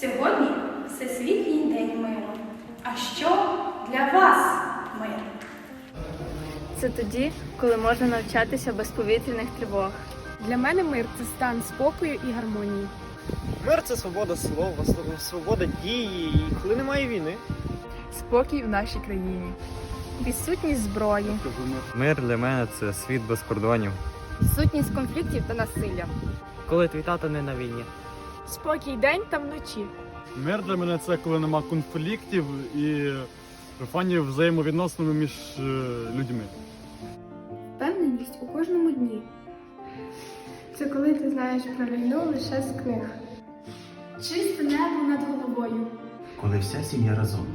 Сьогодні Всесвітній день миру. А що для вас мир? Це тоді, коли можна навчатися без повітряних тривог. Для мене мир це стан спокою і гармонії. Мир це свобода слова, свобода дії, і коли немає війни. Спокій в нашій країні. Відсутність зброї. Мир для мене це світ без кордонів. Відсутність конфліктів та насилля. Коли твій тато не на війні. Спокій день та вночі. Мир для мене це коли нема конфліктів і фані взаємовідносини між е, людьми. Впевненість у кожному дні. Це коли ти знаєш про війну лише з книг. Чисте небо над головою. коли вся сім'я разом.